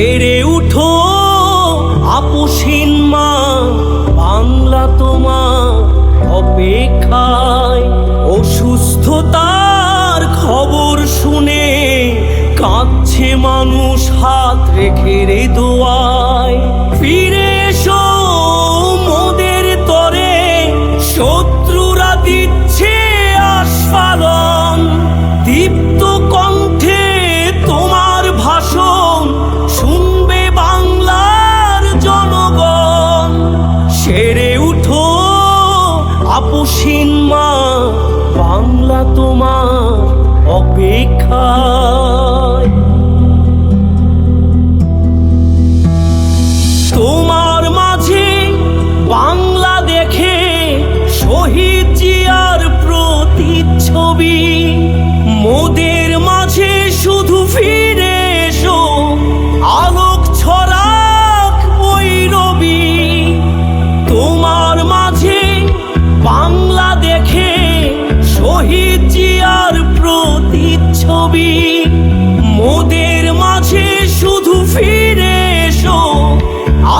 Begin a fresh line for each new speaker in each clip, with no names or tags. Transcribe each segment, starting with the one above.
সেরে উঠো, আপুসিন মা, বাংলা তোমা অপেক্ষায় অসুস্থতার খবর শুনে কাঁদছে মানুষ, হাত রেখে রে দোয়ায় আপুসিন মা, বাংলা তোমার অপেক্ষায়। তোমার মাঝে বাংলা দেখে শহীদ জিয়ার প্রতিচ্ছবি, মোদের মাঝে শুধু ফিরে প্রতিচ্ছবি মোদের মাঝে শুধু ফিরে এসো।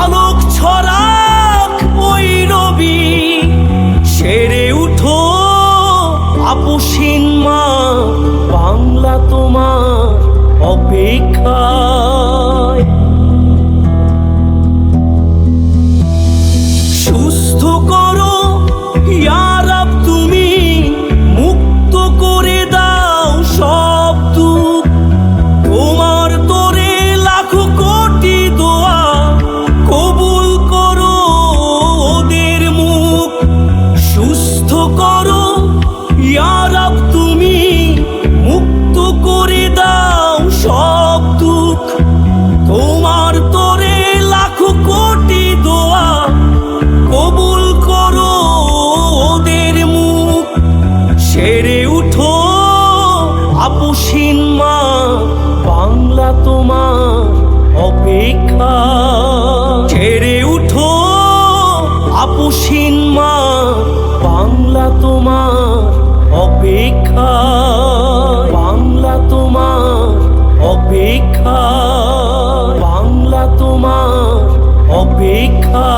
আলোক ছড়াক ওই রবি, সেরে উঠো আপুসিন মা, বাংলা তোমার অপেক্ষায় করো। ইয়ারাব, তুমি মুক্ত করে দাও সব দুঃখ। তোমার তোরে লাখো কোটি দোয়া কবুল করো ওদের মুখ। সেরে উঠো আপুসিন মা, বাংলা তোমার অপেক্ষা। ছেড়ে উঠো আপুসিন মা বাংলা তোমার অপেক্ষা বাংলা তোমার অপেক্ষা বাংলা তোমার অপেক্ষা